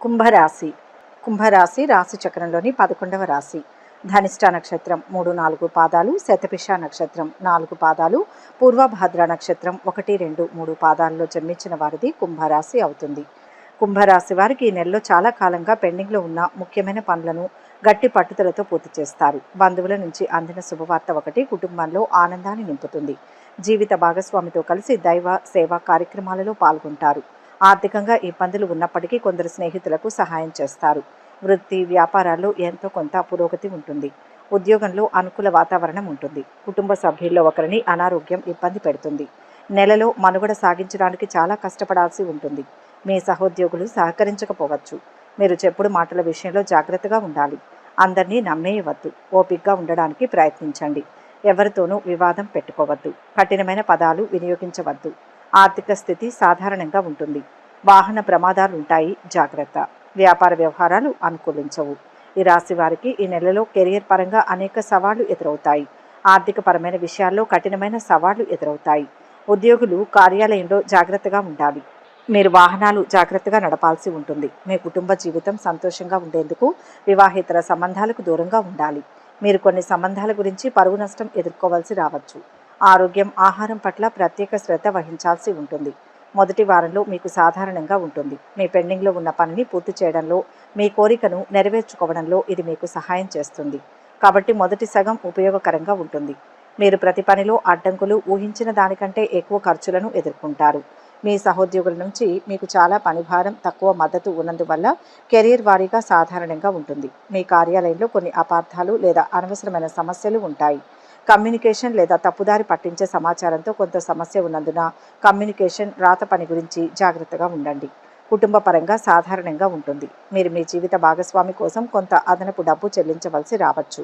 కుంభరాశి. కుంభరాశి రాశి చక్రంలోని పదకొండవ రాశి. ధనిష్ట నక్షత్రం మూడు నాలుగు పాదాలు శతపిష నక్షత్రం నాలుగు పాదాలు పూర్వభాద్ర నక్షత్రం ఒకటి రెండు మూడు పాదాల్లో జన్మించిన వారిది కుంభరాశి అవుతుంది. కుంభరాశి వారికి ఈ నెలలో చాలా కాలంగా పెండింగ్లో ఉన్న ముఖ్యమైన పనులను గట్టి పట్టుదలతో పూర్తి చేస్తారు. బంధువుల నుంచి అందిన శుభవార్త ఒకటి కుటుంబంలో ఆనందాన్ని నింపుతుంది. జీవిత భాగస్వామితో కలిసి దైవ సేవా కార్యక్రమాలలో పాల్గొంటారు. ఆర్థికంగా ఇబ్బందులు ఉన్నప్పటికీ కొందరు స్నేహితులకు సహాయం చేస్తారు. వృత్తి వ్యాపారాల్లో ఎంతో కొంత పురోగతి ఉంటుంది. ఉద్యోగంలో అనుకూల వాతావరణం ఉంటుంది. కుటుంబ సభ్యుల్లో ఒకరిని అనారోగ్యం ఇబ్బంది పెడుతుంది. నెలలో మనుగడ సాగించడానికి చాలా కష్టపడాల్సి ఉంటుంది. మీ సహోద్యోగులు సహకరించకపోవచ్చు. మీరు చెప్పుడు మాటల విషయంలో జాగ్రత్తగా ఉండాలి. అందరినీ నమ్మేయవద్దు. ఓపికగా ఉండడానికి ప్రయత్నించండి. ఎవరితోనూ వివాదం పెట్టుకోవద్దు. కఠినమైన పదాలు వినియోగించవద్దు. ఆర్థిక స్థితి సాధారణంగా ఉంటుంది. వాహన ప్రమాదాలు ఉంటాయి. జాగ్రత్త. వ్యాపార వ్యవహారాలు అనుకూలించవు. ఈ రాశి వారికి ఈ నెలలో కెరియర్ పరంగా అనేక సవాళ్ళు ఎదురవుతాయి. ఆర్థిక పరమైన విషయాల్లో కఠినమైన సవాళ్ళు ఎదురవుతాయి. ఉద్యోగులు కార్యాలయంలో జాగ్రత్తగా ఉండాలి. మీరు వాహనాలు జాగ్రత్తగా నడపాల్సి ఉంటుంది. మీ కుటుంబ జీవితం సంతోషంగా ఉండేందుకు వివాహేతర సంబంధాలకు దూరంగా ఉండాలి. మీరు కొన్ని సంబంధాల గురించి పరువు నష్టం ఎదుర్కోవాల్సి రావచ్చు. ఆరోగ్యం ఆహారం పట్ల ప్రత్యేక శ్రద్ధ వహించాల్సి ఉంటుంది. మొదటి వారంలో మీకు సాధారణంగా ఉంటుంది. మీ పెండింగ్లో ఉన్న పనిని పూర్తి చేయడంలో మీ కోరికను నెరవేర్చుకోవడంలో ఇది మీకు సహాయం చేస్తుంది. కాబట్టి మొదటి సగం ఉపయోగకరంగా ఉంటుంది. మీరు ప్రతి పనిలో అడ్డంకులు ఊహించిన దానికంటే ఎక్కువ ఖర్చులను ఎదుర్కొంటారు. మీ సహోద్యోగుల నుంచి మీకు చాలా పనిభారం తక్కువ మద్దతు ఉన్నందువల్ల కెరీర్ వారీగా సాధారణంగా ఉంటుంది. మీ కార్యాలయంలో కొన్ని అపార్థాలు లేదా అనవసరమైన సమస్యలు ఉంటాయి. కమ్యూనికేషన్ లేదా తప్పుదారి పట్టించే సమాచారంతో కొంత సమస్య ఉన్నందున కమ్యూనికేషన్ రాత పని గురించి జాగ్రత్తగా ఉండండి. కుటుంబ పరంగా సాధారణంగా ఉంటుంది. మీరు మీ జీవిత భాగస్వామి కోసం కొంత అదనపు డబ్బు చెల్లించవలసి రావచ్చు.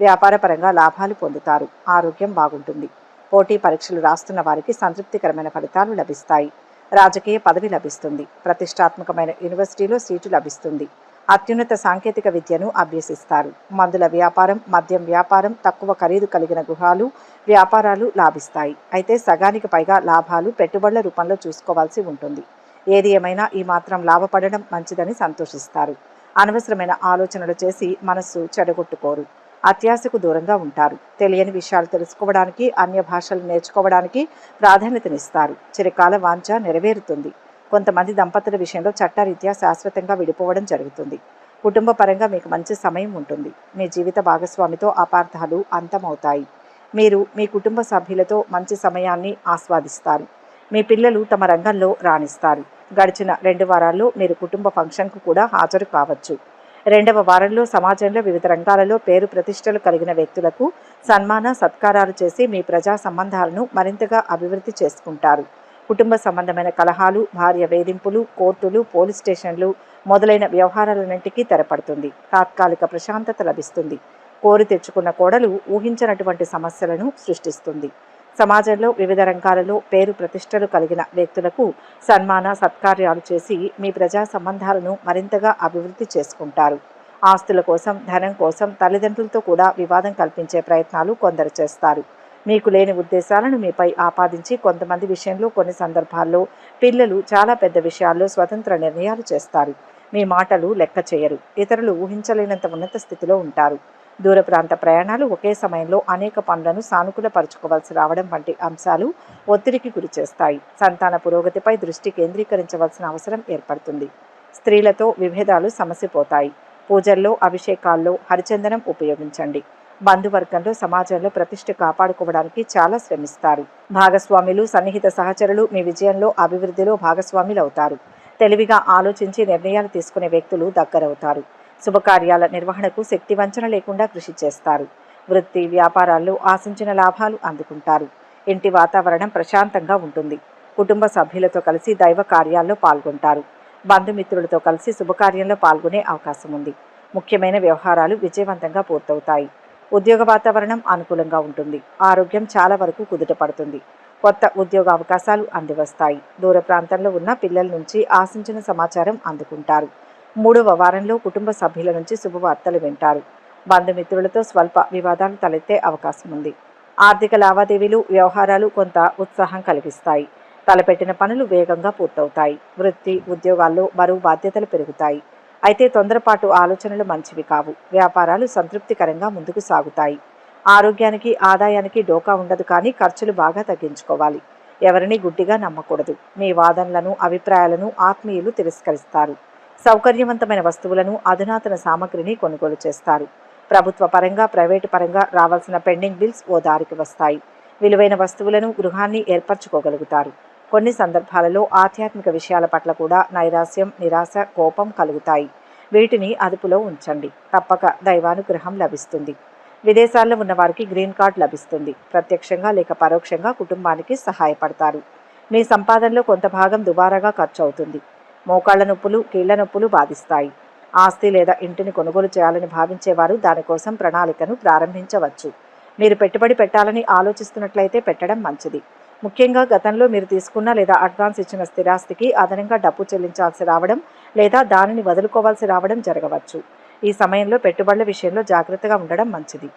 వ్యాపారపరంగా లాభాలు పొందుతారు. ఆరోగ్యం బాగుంటుంది. పోటీ పరీక్షలు రాస్తున్న వారికి సంతృప్తికరమైన ఫలితాలు లభిస్తాయి. రాజకీయ పదవి లభిస్తుంది. ప్రతిష్టాత్మకమైన యూనివర్సిటీలో సీటు లభిస్తుంది. అత్యున్నత సాంకేతిక విద్యను అభ్యసిస్తారు. మందుల వ్యాపారం మద్యం వ్యాపారం తక్కువ ఖరీదు కలిగిన గృహాలు వ్యాపారాలు లాభిస్తాయి. అయితే సగానికి పైగా లాభాలు పెట్టుబడుల రూపంలో చూసుకోవాల్సి ఉంటుంది. ఏది ఏమైనా ఈ మాత్రం లాభపడడం మంచిదని సంతోషిస్తారు. అనవసరమైన ఆలోచనలు చేసి మనస్సు చెడగొట్టుకోరు. అత్యాశకు దూరంగా ఉంటారు. తెలియని విషయాలు తెలుసుకోవడానికి అన్య భాషలు నేర్చుకోవడానికి ప్రాధాన్యతనిస్తారు. చిరకాల వాంఛ నెరవేరుతుంది. కొంతమంది దంపతుల విషయంలో చట్టరీత్యా శాశ్వతంగా విడిపోవడం జరుగుతుంది. కుటుంబ పరంగా మీకు మంచి సమయం ఉంటుంది. మీ జీవిత భాగస్వామితో అపార్థాలు అంతమవుతాయి. మీరు మీ కుటుంబ సభ్యులతో మంచి సమయాన్ని ఆస్వాదిస్తారు. మీ పిల్లలు తమ రంగంలో రాణిస్తారు. గడిచిన రెండు వారాల్లో మీరు కుటుంబ ఫంక్షన్కు కూడా హాజరు కావచ్చు. రెండవ వారంలో సమాజంలో వివిధ రంగాలలో పేరు ప్రతిష్టలు కలిగిన వ్యక్తులకు సన్మాన సత్కారాలు చేసి మీ ప్రజా సంబంధాలను మరింతగా అభివృద్ధి చేసుకుంటారు. కుటుంబ సంబంధమైన కలహాలు భార్య వేధింపులు కోర్టులు పోలీస్ స్టేషన్లు మొదలైన వ్యవహారాలన్నింటికీ తెరపడుతుంది. తాత్కాలిక ప్రశాంతత లభిస్తుంది. కోరి తెచ్చుకున్న కోడలు ఊహించినటువంటి సమస్యలను సృష్టిస్తుంది. సమాజంలో వివిధ రంగాలలో పేరు ప్రతిష్టలు కలిగిన వ్యక్తులకు సన్మాన సత్కార్యాలు చేసి మీ ప్రజా సంబంధాలను మరింతగా అభివృద్ధి చేసుకుంటారు. ఆస్తుల కోసం ధనం కోసం తల్లిదండ్రులతో కూడా వివాదం కల్పించే ప్రయత్నాలు కొందరు చేస్తారు. మీకు లేని ఉద్దేశాలను మీపై ఆపాదించి కొంతమంది విషయంలో కొన్ని సందర్భాల్లో పిల్లలు చాలా పెద్ద విషయాల్లో స్వతంత్ర నిర్ణయాలు చేస్తారు. మీ మాటలు లెక్క చేయరు. ఇతరులు ఊహించలేనంత ఉన్నత స్థితిలో ఉంటారు. దూర ప్రాంత ప్రయాణాలు ఒకే సమయంలో అనేక పనులను సానుకూలపరుచుకోవాల్సి రావడం వంటి అంశాలు ఒత్తిడికి గురిచేస్తాయి సంతాన పురోగతిపై దృష్టి కేంద్రీకరించవలసిన అవసరం ఏర్పడుతుంది. స్త్రీలతో విభేదాలు సమసిపోతాయి. పూజల్లో అభిషేకాల్లో హరిచందనం ఉపయోగించండి. బంధువర్గంలో సమాజంలో ప్రతిష్ట కాపాడుకోవడానికి చాలా శ్రమిస్తారు. భాగస్వాములు సన్నిహిత సహచరులు మీ విజయంలో అభివృద్ధిలో భాగస్వాములు అవుతారు తెలివిగా ఆలోచించి నిర్ణయాలు తీసుకునే వ్యక్తులు దగ్గరవుతారు. శుభకార్యాల నిర్వహణకు శక్తి వంచన లేకుండా కృషి చేస్తారు. వృత్తి వ్యాపారాల్లో ఆశించిన లాభాలు అందుకుంటారు. ఇంటి వాతావరణం ప్రశాంతంగా ఉంటుంది. కుటుంబ సభ్యులతో కలిసి దైవ కార్యాల్లో పాల్గొంటారు. బంధుమిత్రులతో కలిసి శుభకార్యంలో పాల్గొనే అవకాశం ఉంది ముఖ్యమైన వ్యవహారాలు విజయవంతంగా పూర్తవుతాయి. ఉద్యోగ వాతావరణం అనుకూలంగా ఉంటుంది. ఆరోగ్యం చాలా వరకు కుదుట పడుతుంది. కొత్త ఉద్యోగ అవకాశాలు అందివస్తాయి. దూర ప్రాంతంలో ఉన్న పిల్లల నుంచి ఆశించిన సమాచారం అందుకుంటారు. మూడవ వారంలో కుటుంబ సభ్యుల నుంచి శుభవార్తలు వింటారు. బంధుమిత్రులతో స్వల్ప వివాదాలు తలెత్తే అవకాశం ఉంది. ఆర్థిక లావాదేవీలు వ్యవహారాలు కొంత ఉత్సాహం కలిగిస్తాయి. తలపెట్టిన పనులు వేగంగా పూర్తవుతాయి. వృత్తి ఉద్యోగాల్లో బరువు బాధ్యతలు పెరుగుతాయి. అయితే తొందరపాటు ఆలోచనలు మంచివి కావు. వ్యాపారాలు సంతృప్తికరంగా ముందుకు సాగుతాయి. ఆరోగ్యానికి ఆదాయానికి డోకా ఉండదు కానీ ఖర్చులు బాగా తగ్గించుకోవాలి. ఎవరిని గుడ్డిగా నమ్మకూడదు. మీ వాదనలను అభిప్రాయాలను ఆత్మీయులు తిరస్కరిస్తారు. సౌకర్యవంతమైన వస్తువులను అధునాతన సామగ్రిని కొనుగోలు చేస్తారు. ప్రభుత్వ పరంగా ప్రైవేటు పరంగా రావాల్సిన పెండింగ్ బిల్స్ ఓ దారికి వస్తాయి. విలువైన వస్తువులను గృహాన్ని ఏర్పరచుకోగలుగుతారు. కొన్ని సందర్భాలలో ఆధ్యాత్మిక విషయాల పట్ల కూడా నైరాస్యం నిరాశ కోపం కలుగుతాయి. వీటిని అదుపులో ఉంచండి. తప్పక దైవానుగ్రహం లభిస్తుంది. విదేశాల్లో ఉన్న వారికి గ్రీన్ కార్డ్ లభిస్తుంది. ప్రత్యక్షంగా లేక పరోక్షంగా కుటుంబానికి సహాయపడతారు. మీ సంపాదనలో కొంత భాగం దుబారాగా ఖర్చు అవుతుంది మోకాళ్ళ నొప్పులు కీళ్ళ నొప్పులు బాధిస్తాయి. ఆస్తి లేదా ఇంటిని కొనుగోలు చేయాలని భావించేవారు దానికోసం ప్రణాళికను ప్రారంభించవచ్చు. మీరు పెట్టుబడి పెట్టాలని ఆలోచిస్తున్నట్లయితే పెట్టడం మంచిది. ముఖ్యంగా గతంలో మీరు తీసుకున్న లేదా అడ్వాన్స్ ఇచ్చిన స్థిరాస్తికి అదనంగా డబ్బు చెల్లించాల్సి రావడం లేదా దానిని వదులుకోవాల్సి రావడం జరగవచ్చు. ఈ సమయంలో పెట్టుబడుల విషయంలో జాగ్రత్తగా ఉండడం మంచిది.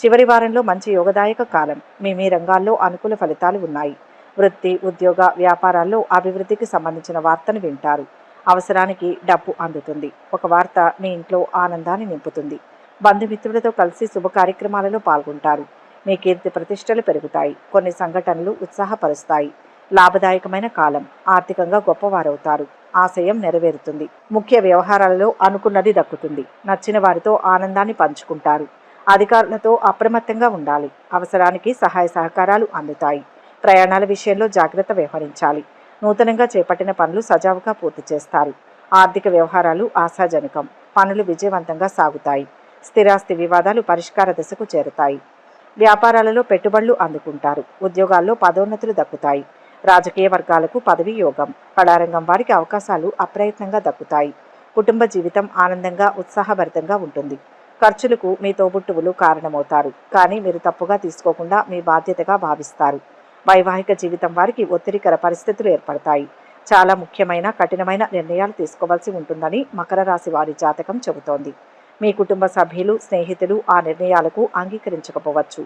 చివరి వారంలో మంచి యోగదాయక కాలం. మీ మీ రంగాల్లో అనుకూల ఫలితాలు ఉన్నాయి. వృత్తి ఉద్యోగ వ్యాపారాల్లో అభివృద్ధికి సంబంధించిన వార్తను వింటారు. అవసరానికి డబ్బు అందుతుంది. ఒక వార్త మీ ఇంట్లో ఆనందాన్ని నింపుతుంది. బంధుమిత్రులతో కలిసి శుభ కార్యక్రమాలలో పాల్గొంటారు. మీ కీర్తి ప్రతిష్టలు పెరుగుతాయి. కొన్ని సంఘటనలు ఉత్సాహపరుస్తాయి. లాభదాయకమైన కాలం. ఆర్థికంగా గొప్పవారవుతారు. ఆశయం నెరవేరుతుంది. ముఖ్య వ్యవహారాలలో అనుకున్నది దక్కుతుంది. నచ్చిన వారితో ఆనందాన్ని పంచుకుంటారు. అధికారులతో అప్రమత్తంగా ఉండాలి. అవసరానికి సహాయ సహకారాలు అందుతాయి. ప్రయాణాల విషయంలో జాగ్రత్త వ్యవహరించాలి. నూతనంగా చేపట్టిన పనులు సజావుగా పూర్తి చేస్తారు. ఆర్థిక వ్యవహారాలు ఆశాజనకం. పనులు విజయవంతంగా సాగుతాయి. స్థిరాస్తి వివాదాలు పరిష్కార దశకు చేరుతాయి. వ్యాపారాలలో పెట్టుబడులు అందుకుంటారు. ఉద్యోగాల్లో పదోన్నతులు దక్కుతాయి. రాజకీయ వర్గాలకు పదవి యోగం. కళారంగం వారికి అవకాశాలు అప్రయత్నంగా దక్కుతాయి. కుటుంబ జీవితం ఆనందంగా ఉత్సాహభరితంగా ఉంటుంది. ఖర్చులకు మీ తోబుట్టువులు కారణమవుతారు. కానీ మీరు తప్పుగా తీసుకోకుండా మీ బాధ్యతగా భావిస్తారు. వైవాహిక జీవితం వారికి ఒత్తిడికర పరిస్థితులు ఏర్పడతాయి. చాలా ముఖ్యమైన కఠినమైన నిర్ణయాలు తీసుకోవాల్సి ఉంటుందని మకర రాశి వారి జాతకం చెబుతోంది. మీ కుటుంబ సభ్యులు స్నేహితులు ఆ నిర్ణయాలకు అంగీకరించకపోవచ్చు.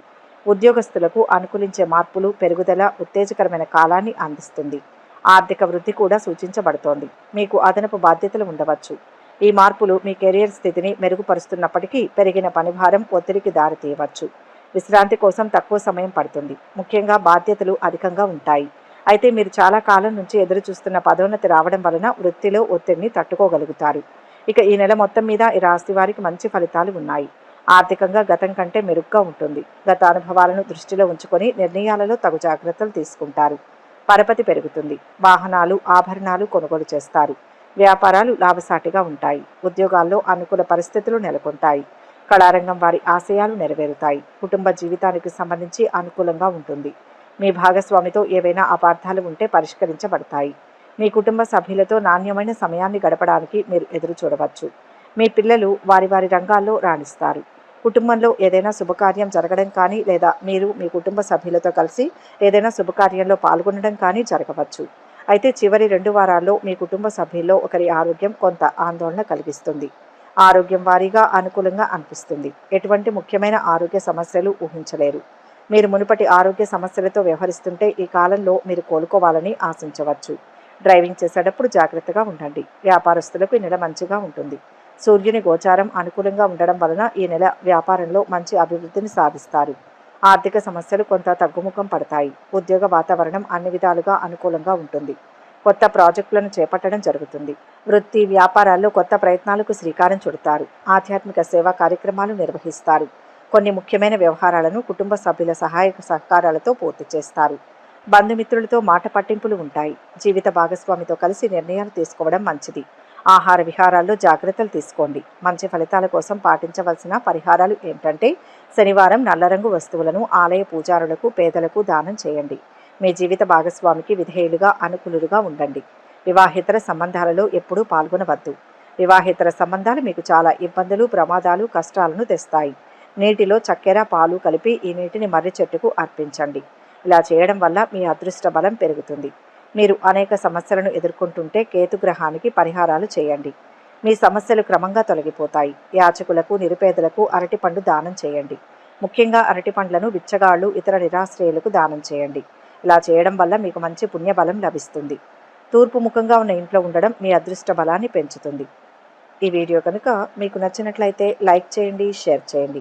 ఉద్యోగస్తులకు అనుకూలించే మార్పులు పెరుగుదల ఉత్తేజకరమైన కాలాన్ని అందిస్తుంది. ఆర్థిక వృద్ధి కూడా సూచించబడుతోంది. మీకు అదనపు బాధ్యతలు ఉండవచ్చు. ఈ మార్పులు మీ కెరియర్ స్థితిని మెరుగుపరుస్తున్నప్పటికీ పెరిగిన పనిభారం ఒత్తిడికి దారితీయవచ్చు. విశ్రాంతి కోసం తక్కువ సమయం పడుతుంది. ముఖ్యంగా బాధ్యతలు అధికంగా ఉంటాయి. అయితే మీరు చాలా కాలం నుంచి ఎదురు చూస్తున్న పదోన్నతి రావడం వలన వృత్తిలో ఒత్తిడిని తట్టుకోగలుగుతారు. ఇక ఈ నెల మొత్తం మీద ఈ రాశి వారికి మంచి ఫలితాలు ఉన్నాయి. ఆర్థికంగా గతం కంటే మెరుగ్గా ఉంటుంది. గత అనుభవాలను దృష్టిలో ఉంచుకొని నిర్ణయాలలో తగు జాగ్రత్తలు తీసుకుంటారు. పరపతి పెరుగుతుంది. వాహనాలు ఆభరణాలు కొనుగోలు చేస్తారు. వ్యాపారాలు లాభసాటిగా ఉంటాయి. ఉద్యోగాల్లో అనుకూల పరిస్థితులు నెలకొంటాయి. కళారంగం వారి ఆశయాలు నెరవేరుతాయి. కుటుంబ జీవితానికి సంబంధించి అనుకూలంగా ఉంటుంది. మీ భాగస్వామితో ఏవైనా అపార్థాలు ఉంటే పరిష్కరించబడతాయి. మీ కుటుంబ సభ్యులతో నాణ్యమైన సమయాన్ని గడపడానికి మీరు ఎదురు చూడవచ్చు. మీ పిల్లలు వారి వారి రంగాల్లో రాణిస్తారు. కుటుంబంలో ఏదైనా శుభకార్యం జరగడం కానీ లేదా మీరు మీ కుటుంబ సభ్యులతో కలిసి ఏదైనా శుభకార్యంలో పాల్గొనడం కానీ జరగవచ్చు. అయితే చివరి రెండు వారాల్లో మీ కుటుంబ సభ్యుల్లో ఒకరి ఆరోగ్యం కొంత ఆందోళన కలిగిస్తుంది. ఆరోగ్యం వారీగా అనుకూలంగా అనిపిస్తుంది. ఎటువంటి ముఖ్యమైన ఆరోగ్య సమస్యలు ఊహించలేరు. మీరు మునుపటి ఆరోగ్య సమస్యలతో వ్యవహరిస్తుంటే ఈ కాలంలో మీరు కోలుకోవాలని ఆశించవచ్చు. డ్రైవింగ్ చేసేటప్పుడు జాగ్రత్తగా ఉండండి. వ్యాపారస్తులకు ఈ నెల మంచిగా ఉంటుంది. సూర్యుని గోచారం అనుకూలంగా ఉండడం వలన ఈ నెల వ్యాపారంలో మంచి అభివృద్ధిని సాధిస్తారు. ఆర్థిక సమస్యలు కొంత తగ్గుముఖం పడతాయి. ఉద్యోగ వాతావరణం అన్ని విధాలుగా అనుకూలంగా ఉంటుంది. కొత్త ప్రాజెక్టులను చేపట్టడం జరుగుతుంది. వృత్తి వ్యాపారాల్లో కొత్త ప్రయత్నాలకు శ్రీకారం చుడతారు. ఆధ్యాత్మిక సేవా కార్యక్రమాలు నిర్వహిస్తారు. కొన్ని ముఖ్యమైన వ్యవహారాలను కుటుంబ సభ్యుల సహాయక సహకారాలతో పూర్తి చేస్తారు. బంధుమిత్రులతో మాట పట్టింపులు ఉంటాయి. జీవిత భాగస్వామితో కలిసి నిర్ణయాలు తీసుకోవడం మంచిది. ఆహార విహారాల్లో జాగ్రత్తలు తీసుకోండి. మంచి ఫలితాల కోసం పాటించవలసిన పరిహారాలు ఏంటంటే శనివారం నల్లరంగు వస్తువులను ఆలయ పూజారులకు పేదలకు దానం చేయండి. మీ జీవిత భాగస్వామికి విధేయులుగా అనుకూలుగా ఉండండి. వివాహేతర సంబంధాలలో ఎప్పుడూ పాల్గొనవద్దు. వివాహేతర సంబంధాలు మీకు చాలా ఇబ్బందులు ప్రమాదాలు కష్టాలను తెస్తాయి. నీటిలో చక్కెర పాలు కలిపి ఈ నీటిని మర్రి చెట్టుకు అర్పించండి. ఇలా చేయడం వల్ల మీ అదృష్ట బలం పెరుగుతుంది. మీరు అనేక సమస్యలను ఎదుర్కొంటుంటే కేతుగ్రహానికి పరిహారాలు చేయండి. మీ సమస్యలు క్రమంగా తొలగిపోతాయి. యాచకులకు నిరుపేదలకు అరటిపండు దానం చేయండి. ముఖ్యంగా అరటిపండ్లను బిచ్చగాళ్ళు ఇతర నిరాశ్రయులకు దానం చేయండి. ఇలా చేయడం వల్ల మీకు మంచి పుణ్యబలం లభిస్తుంది. తూర్పు ముఖంగా ఉన్న ఇంట్లో ఉండడం మీ అదృష్ట బలాన్ని పెంచుతుంది. ఈ వీడియో కనుక మీకు నచ్చినట్లయితే లైక్ చేయండి షేర్ చేయండి.